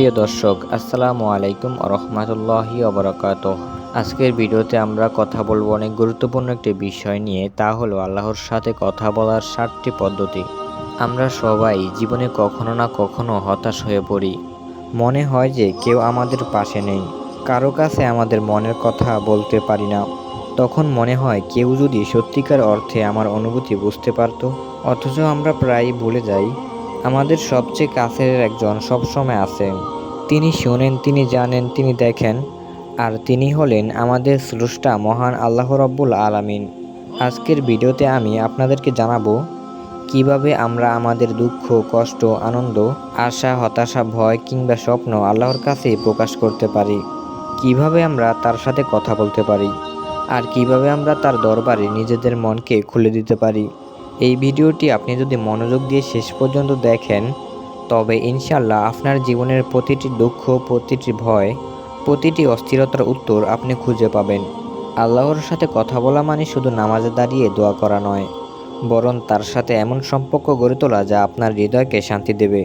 প্রিয় দর্শক, আসসালামু আলাইকুম রহমতুল্লাহি অবরাকাত আজকের ভিডিওতে আমরা কথা বলব অনেক গুরুত্বপূর্ণ একটি বিষয় নিয়ে, তা হলো আল্লাহর সাথে কথা বলার সাতটি পদ্ধতি। আমরা সবাই জীবনে কখনো না কখনো হতাশ হয়ে পড়ি। মনে হয় যে কেউ আমাদের পাশে নেই। কারও কাছে আমাদের মনের কথা বলতে পারি না। তখন মনে হয় কেউ যদি সত্যিকার অর্থে আমার অনুভূতি বুঝতে পারতো, অথচ আমরা প্রায়ই ভুলে যাই আমাদের সবচেয়ে কাছের একজন সবসময় আছেন। তিনি শোনেন, তিনি জানেন, তিনি দেখেন, আর তিনি হলেন আমাদের স্রষ্টা মহান আল্লাহ রব্বুল আলামিন। আজকের ভিডিওতে আমি আপনাদেরকে জানাব, কীভাবে আমরা আমাদের দুঃখ, কষ্ট, আনন্দ, আশা, হতাশা, ভয় কিংবা স্বপ্ন আল্লাহর কাছেই প্রকাশ করতে পারি। কীভাবে আমরা তার সাথে কথা বলতে পারি, আর কীভাবে আমরা তার দরবারে নিজেদের মনকে খুলে দিতে পারি। এই ভিডিওটি আপনি যদি মনোযোগ দিয়ে শেষ পর্যন্ত দেখেন, তবে ইনশাল্লাহ আপনার জীবনের প্রতিটি দুঃখ, প্রতিটি ভয়, প্রতিটি অস্থিরতার উত্তর আপনি খুঁজে পাবেন। আল্লাহর সাথে কথা বলা মানে শুধু নামাজে দাঁড়িয়ে দোয়া করা নয়, বরং তার সাথে এমন সম্পর্ক গড়ে তোলা যা আপনার হৃদয়কে শান্তি দেবে,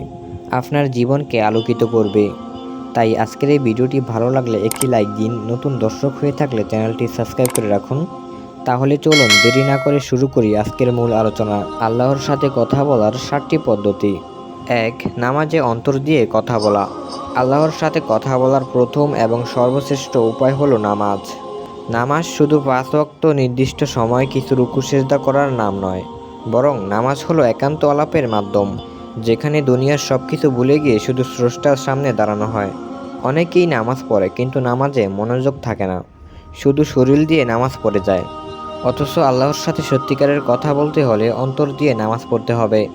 আপনার জীবনকে আলোকিত করবে। তাই আজকের এই ভিডিওটি ভালো লাগলে একটি লাইক দিন। নতুন দর্শক হয়ে থাকলে চ্যানেলটি সাবস্ক্রাইব করে রাখুন। তাহলে চলুন দেরি না করে শুরু করি আজকের মূল আলোচনা। আল্লাহর সাথে কথা বলার সাতটি পদ্ধতি। এক, নামাজে অন্তর দিয়ে কথা বলা। আল্লাহর সাথে কথা বলার প্রথম এবং সর্বশ্রেষ্ঠ উপায় হলো নামাজ। নামাজ শুধু পাঁচ নির্দিষ্ট সময় কিছু রুকু সেজদা করার নাম নয়, বরং নামাজ হলো একান্ত আলাপের মাধ্যম, যেখানে দুনিয়ার সব কিছু ভুলে গিয়ে শুধু স্রষ্টার সামনে দাঁড়ানো হয়। অনেকেই নামাজ পড়ে কিন্তু নামাজে মনোযোগ থাকে না, শুধু শরীর দিয়ে নামাজ পড়ে যায়। অথচ আল্লাহর সাথে সত্যিকারের কথা বলতে হলে অন্তর দিয়ে নামাজ পড়তে হবে।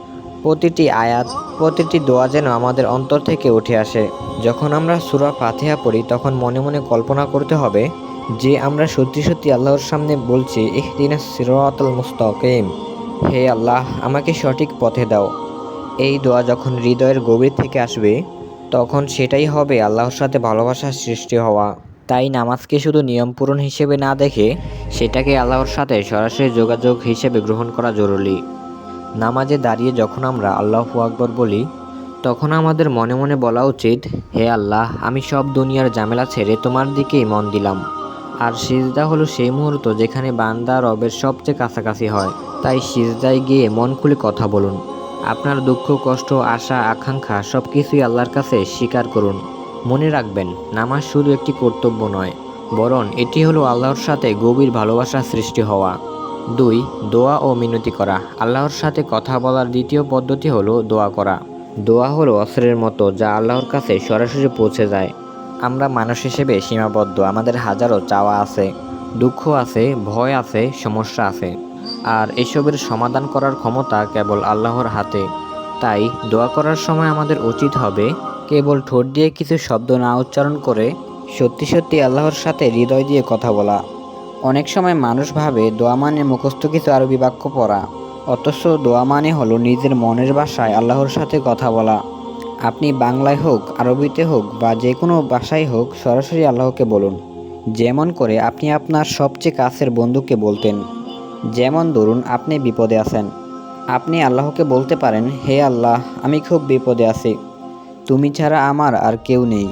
প্রতিটি আয়াত, প্রতিটি দোয়া যেন আমাদের অন্তর থেকে উঠে আসে। যখন আমরা সুরা ফাতিহা পড়ি, তখন মনে মনে কল্পনা করতে হবে যে আমরা সত্যি সত্যি আল্লাহর সামনে বলছি, ইহদিনা সিরাতুল মুস্তাকিম। হে আল্লাহ, আমাকে সঠিক পথে দাও। এই দোয়া যখন হৃদয়ের গভীর থেকে আসবে, তখন সেটাই হবে আল্লাহর সাথে ভালোবাসার সৃষ্টি হওয়া। তাই নামাজকে শুধু নিয়ম পূরণ হিসেবে না দেখে সেটাকে আল্লাহর সাথে সরাসরি যোগাযোগ হিসেবে গ্রহণ করা জরুরি। নামাজে দাঁড়িয়ে যখন আমরা আল্লাহু আকবর বলি, তখন আমাদের মনে মনে বলা উচিত, হে আল্লাহ, আমি সব দুনিয়ার ঝামেলা ছেড়ে তোমার দিকেই মন দিলাম। আর সিজদা হলো সেই মুহূর্ত যেখানে বান্দা রবের সবচেয়ে কাছাকাছি হয়। তাই সিজদায় গিয়ে মন খুলে কথা বলুন। আপনার দুঃখ, কষ্ট, আশা, আকাঙ্ক্ষা সব কিছুই আল্লাহর কাছে স্বীকার করুন। মনে রাখবেন, নামাজ শুধু একটি কর্তব্য নয়, বরং এটি হলো আল্লাহর সাথে গভীর ভালোবাসা সৃষ্টি হওয়া। দুই, দোয়া ও মিনতি করা। আল্লাহর সাথে কথা বলার দ্বিতীয় পদ্ধতি হলো দোয়া করা। দোয়া হলো অস্ত্রের মতো, যা আল্লাহর কাছে সরাসরি পৌঁছে যায়। আমরা মানুষ হিসেবে সীমাবদ্ধ, আমাদের হাজারো চাওয়া আছে, দুঃখ আছে, ভয় আছে, সমস্যা আছে। আর এসবের সমাধান করার ক্ষমতা কেবল আল্লাহর হাতে। তাই দোয়া করার সময় আমাদের উচিত হবে কেবল ঠোঁট দিয়ে কিছু শব্দ না উচ্চারণ করে সত্যি সত্যি আল্লাহর সাথে হৃদয় দিয়ে কথা বলা। অনেক সময় মানুষ ভাবে দোয়া মানে মুখস্থ কিছু আরবি বাক্য পড়া, অথচ দোয়া মানে হলো নিজের মনের ভাষায় আল্লাহর সাথে কথা বলা। আপনি বাংলায় হোক, আরবিতে হোক বা যে কোনো ভাষায় হোক সরাসরি আল্লাহকে বলুন। যেমন করে আপনি আপনার সবচেয়ে কাছের বন্ধুকে বলতেন। যেমন ধরুন আপনি বিপদে আছেন। আপনি আল্লাহকে বলতে পারেন, হে আল্লাহ, আমি খুব বিপদে আছি। তুমি ছাড়া আমার আর কেউ নেই।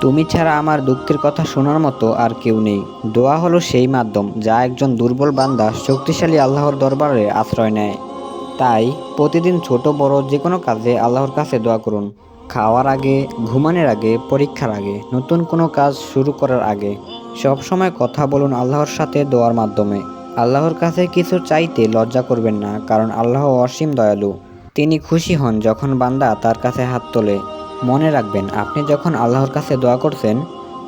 তুমি ছাড়া আমার দুঃখের কথা শোনার মতো আর কেউ নেই। দোয়া হলো সেই মাধ্যম যা একজন দুর্বল বান্দা শক্তিশালী আল্লাহর দরবারে আশ্রয় নেয়। তাই প্রতিদিন ছোট, বড় যে কোনো কাজে আল্লাহর কাছে দোয়া করুন। খাওয়ার আগে, ঘুমানোর আগে, পরীক্ষার আগে, নতুন কোনো কাজ শুরু করার আগে, সব সময় কথা বলুন আল্লাহর সাথে দোয়ার মাধ্যমে। আল্লাহর কাছে কিছু চাইতে লজ্জা করবেন না, কারণ আল্লাহ অসীম দয়ালু। তিনি খুশি হন যখন বান্দা তার কাছে হাত তোলে। মনে রাখবেন, আপনি যখন আল্লাহর কাছে দোয়া করছেন,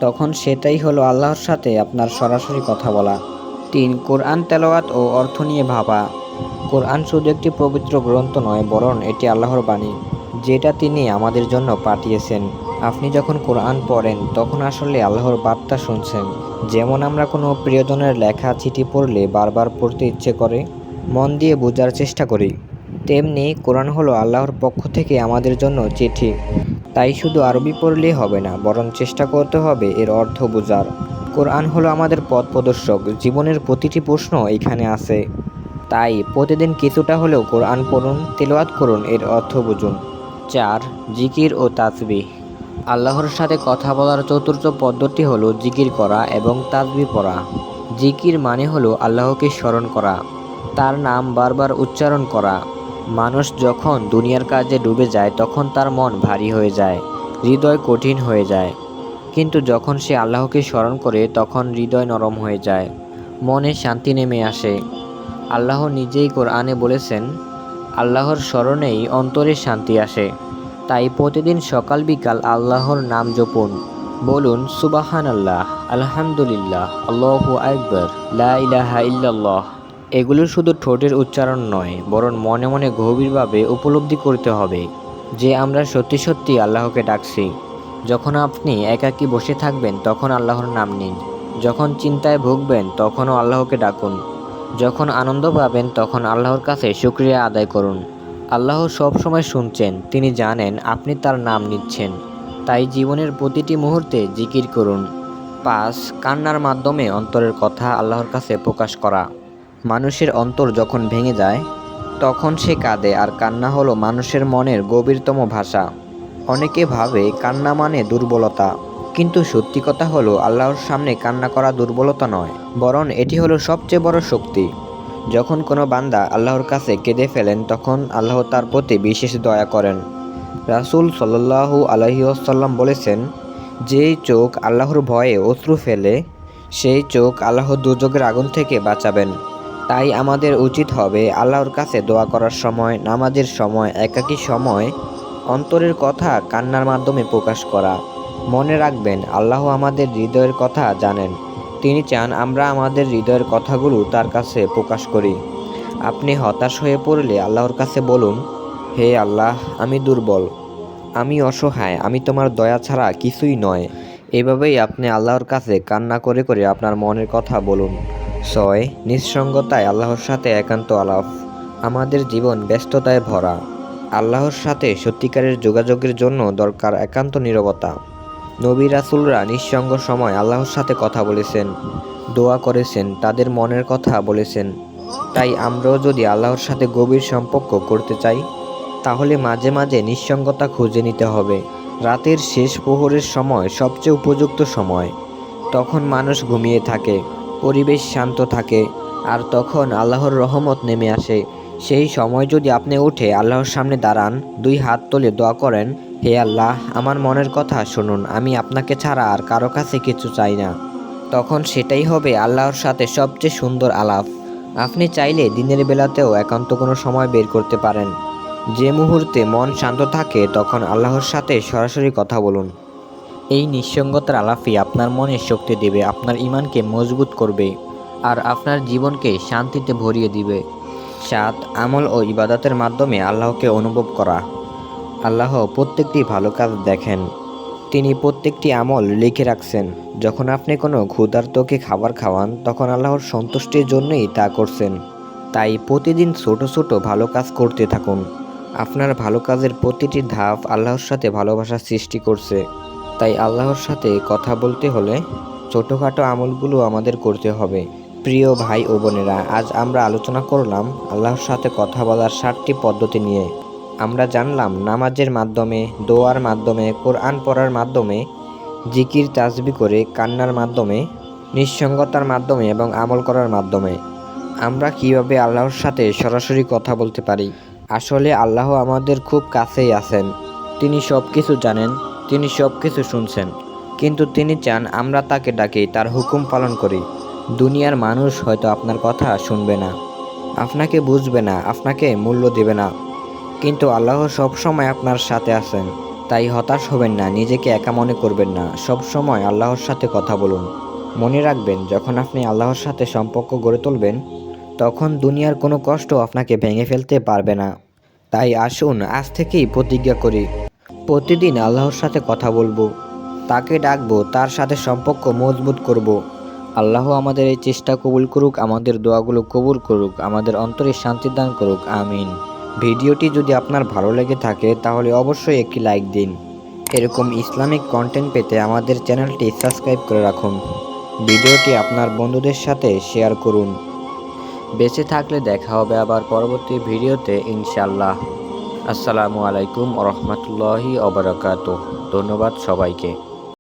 তখন সেটাই হলো আল্লাহর সাথে আপনার সরাসরি কথা বলা। তিন, কোরআন তেলাওয়াত ও অর্থ নিয়ে ভাবা। কোরআন শুধু একটি পবিত্র গ্রন্থ নয়, বরং এটি আল্লাহর বাণী, যেটা তিনি আমাদের জন্য পাঠিয়েছেন। আপনি যখন কোরআন পড়েন, তখন আসলে আল্লাহর বার্তা শুনছেন। যেমন আমরা কোনো প্রিয়জনের লেখা চিঠি পড়লে বারবার পড়তে ইচ্ছে করে, মন দিয়ে বোঝার চেষ্টা করি। তেমনি কোরআন হলো আল্লাহর পক্ষ থেকে আমাদের জন্য চিঠি। তাই শুধু আরবি পড়লেই হবে না, বরং চেষ্টা করতে হবে এর অর্থ বোঝার। কোরআন হলো আমাদের পথ প্রদর্শক, জীবনের প্রতিটি প্রশ্ন এখানে আছে। তাই প্রতিদিন কিছুটা হলেও কোরআন পড়ুন, তেলাওয়াত করুন, এর অর্থ বুঝুন। চার, জিকির ও তাসবিহ। আল্লাহর সাথে কথা বলার চতুর্থ পদ্ধতি হলো জিকির করা এবং তাজবি পড়া। জিকির মানে হলো আল্লাহকে স্মরণ করা, তার নাম বারবার উচ্চারণ করা। মানুষ যখন দুনিয়ার কাজে ডুবে যায়, তখন তার মন ভারী হয়ে যায়, হৃদয় কঠিন হয়ে যায়। কিন্তু যখন সে আল্লাহকে স্মরণ করে, তখন হৃদয় নরম হয়ে যায়, মনে শান্তি নেমে আসে। আল্লাহ নিজেই কোরআনে বলেছেন, আল্লাহর স্মরণেই অন্তরে শান্তি আসে। তাই প্রতিদিন সকাল বিকাল আল্লাহর নাম জপুন। বলুন সুবাহান আল্লাহ আলহামদুলিল্লাহ, আল্লাহু আকবর, লা ইলাহা ইল্লাল্লাহ। এগুলো শুধু ঠোঁটের উচ্চারণ নয়, বরং মনে মনে গভীরভাবে উপলব্ধি করতে হবে যে আমরা সত্যি সত্যি আল্লাহকে ডাকছি। যখন আপনি একাকী বসে থাকবেন, তখন আল্লাহর নাম নিন। যখন চিন্তায় ভুগবেন, তখনও আল্লাহকে ডাকুন। যখন আনন্দ পাবেন, তখন আল্লাহর কাছে শুক্রিয়া আদায় করুন। আল্লাহ সব সময় শুনছেন, তিনি জানেন আপনি তার নাম নিচ্ছেন। তাই জীবনের প্রতিটি মুহূর্তে জিকির করুন। পাঁচ, কান্নার মাধ্যমে অন্তরের কথা আল্লাহর কাছে প্রকাশ করা। মানুষের অন্তর যখন ভেঙে যায়, তখন সে কাঁদে আর কান্না হলো মানুষের মনের গভীরতম ভাষা। অনেকে ভাবে কান্না মানে দুর্বলতা, কিন্তু সত্যি কথা হলো আল্লাহর সামনে কান্না করা দুর্বলতা নয়, বরং এটি হলো সবচেয়ে বড় শক্তি। যখন কোনো বান্দা আল্লাহর কাছে কেঁদে ফেলেন, তখন আল্লাহ তার প্রতি বিশেষ দয়া করেন। রাসূল সাল্লাল্লাহু আলহিউসাল্লাম বলেছেন, যেই চোখ আল্লাহর ভয়ে অশ্রু ফেলে, সেই চোখ আল্লাহ দুর্যোগের আগুন থেকে বাঁচাবেন। তাই আমাদের উচিত হবে আল্লাহর কাছে দোয়া করার সময়, নামাজের সময়, একাকী সময়, অন্তরের কথা কান্নার মাধ্যমে প্রকাশ করা। মনে রাখবেন, আল্লাহ আমাদের হৃদয়ের কথা জানেন। তিনি চান আমরা আমাদের হৃদয়ের কথাগুলো তার কাছে প্রকাশ করি। আপনি হতাশ হয়ে পড়লে আল্লাহর কাছে বলুন, হে আল্লাহ, আমি দুর্বল। আমি অসহায়। আমি তোমার দয়া ছাড়া কিছুই নয়। এভাবেই আপনি আল্লাহর কাছে কান্না করে করে আপনার মনের কথা বলুন। ছয়, নিঃসঙ্গতায় আল্লাহর সাথে একান্ত আলাপ। আমাদের জীবন ব্যস্ততায় ভরা। আল্লাহর সাথে সত্যিকারের যোগাযোগের জন্য দরকার একান্ত নীরবতা। নবী রাসুলরা নিঃসঙ্গ সময় আল্লাহর সাথে কথা বলেছেন, দোয়া করেছেন, তাদের মনের কথা বলেছেন। তাই আমরাও যদি আল্লাহর সাথে গভীর সম্পর্ক করতে চাই, তাহলে মাঝে মাঝে নিঃসঙ্গতা খুঁজে নিতে হবে। রাতের শেষ প্রহরের সময় সবচেয়ে উপযুক্ত সময়। তখন মানুষ ঘুমিয়ে থাকে। পরিবেশ শান্ত থাকে। আর তখন আল্লাহর রহমত নেমে আসে। সেই সময় যদি আপনি উঠে আল্লাহর সামনে দাঁড়ান, দুই হাত তুলে দোয়া করেন, হে আল্লাহ, আমার মনের কথা শুনুন, আমি আপনাকে ছাড়া আর কারও কাছে কিছু চাই না। তখন সেটাই হবে আল্লাহর সাথে সবচেয়ে সুন্দর আলাপ। আপনি চাইলে দিনের বেলাতেও একান্ত কোনো সময় বের করতে পারেন। যে মুহূর্তে মন শান্ত থাকে, তখন আল্লাহর সাথে সরাসরি কথা বলুন। এই নিঃসঙ্গতার আলাপই আপনার মনে শক্তি দেবে, আপনার ইমানকে মজবুত করবে আর আপনার জীবনকে শান্তিতে ভরিয়ে দিবে। সাত, আমল ও ইবাদতের মাধ্যমে আল্লাহকে অনুভব করা। আল্লাহ প্রত্যেকটি ভালো কাজ দেখেন। তিনি প্রত্যেকটি আমল লিখে রাখছেন। যখন আপনি কোনো ক্ষুধার্তকে খাবার খাওয়ান, তখন আল্লাহর সন্তুষ্টির জন্যই তা করছেন। তাই প্রতিদিন ছোট ছোট ভালো কাজ করতে থাকুন। আপনার ভালো কাজের প্রতিটি ধাপ আল্লাহর সাথে ভালোবাসা সৃষ্টি করছে। তাই আল্লাহর সাথে কথা বলতে হলে ছোটোখাটো আমলগুলো আমাদের করতে হবে। প্রিয় ভাই ও বোনেরা, আজ আমরা আলোচনা করলাম আল্লাহর সাথে কথা বলার ষাটটি পদ্ধতি নিয়ে। আমরা জানলাম নামাজের মাধ্যমে, দোয়ার মাধ্যমে, কোরআন পড়ার মাধ্যমে, জিকির তাজবি করে, কান্নার মাধ্যমে, নিঃসঙ্গতার মাধ্যমে এবং আমল করার মাধ্যমে। আমরা কীভাবে আল্লাহর সাথে সরাসরি কথা বলতে পারি? আসলে আল্লাহ আমাদের খুব কাছেই আছেন। তিনি সব কিছু জানেন। তিনি সব কিছু শুনছেন। কিন্তু তিনি চান আমরা তাকে ডাকি, তার হুকুম পালন করি। দুনিয়ার মানুষ হয়তো আপনার কথা শুনবে না। আপনাকে বুঝবে না, আপনাকে মূল্য দেবে না। কিন্তু আল্লাহ সব সময় আপনার সাথে আছেন। তাই হতাশ হবেন না, নিজেকে একা মনে করবেন না। সব সময় আল্লাহর সাথে কথা বলুন। মনে রাখবেন, যখন আপনি আল্লাহর সাথে সম্পর্ক গড়ে তুলবেন, তখন দুনিয়ার কোনো কষ্ট আপনাকে ভেঙে ফেলতে পারবে না। তাই আসুন, আজ থেকেই প্রতিজ্ঞা করি। প্রতিদিন আল্লাহর সাথে কথা বলব। তাকে ডাকবো, তার সাথে সম্পর্ক মজবুত করব। আল্লাহ আমাদের এই চেষ্টা কবুল করুক, আমাদের দোয়াগুলো কবুল করুক, আমাদের অন্তরে শান্তি দান করুক, আমিন। ভিডিওটি যদি আপনার ভালো লেগে থাকে, তাহলে অবশ্যই একটি লাইক দিন। এরকম ইসলামিক কন্টেন্ট পেতে আমাদের চ্যানেলটি সাবস্ক্রাইব করে রাখুন। ভিডিওটি আপনার বন্ধুদের সাথে শেয়ার করুন। বেঁচে থাকলে দেখা হবে আবার পরবর্তী ভিডিওতে ইনশাল্লাহ আসসালামু আলাইকুম রহমতুল্লাহি অবরাকাত ধন্যবাদ সবাইকে।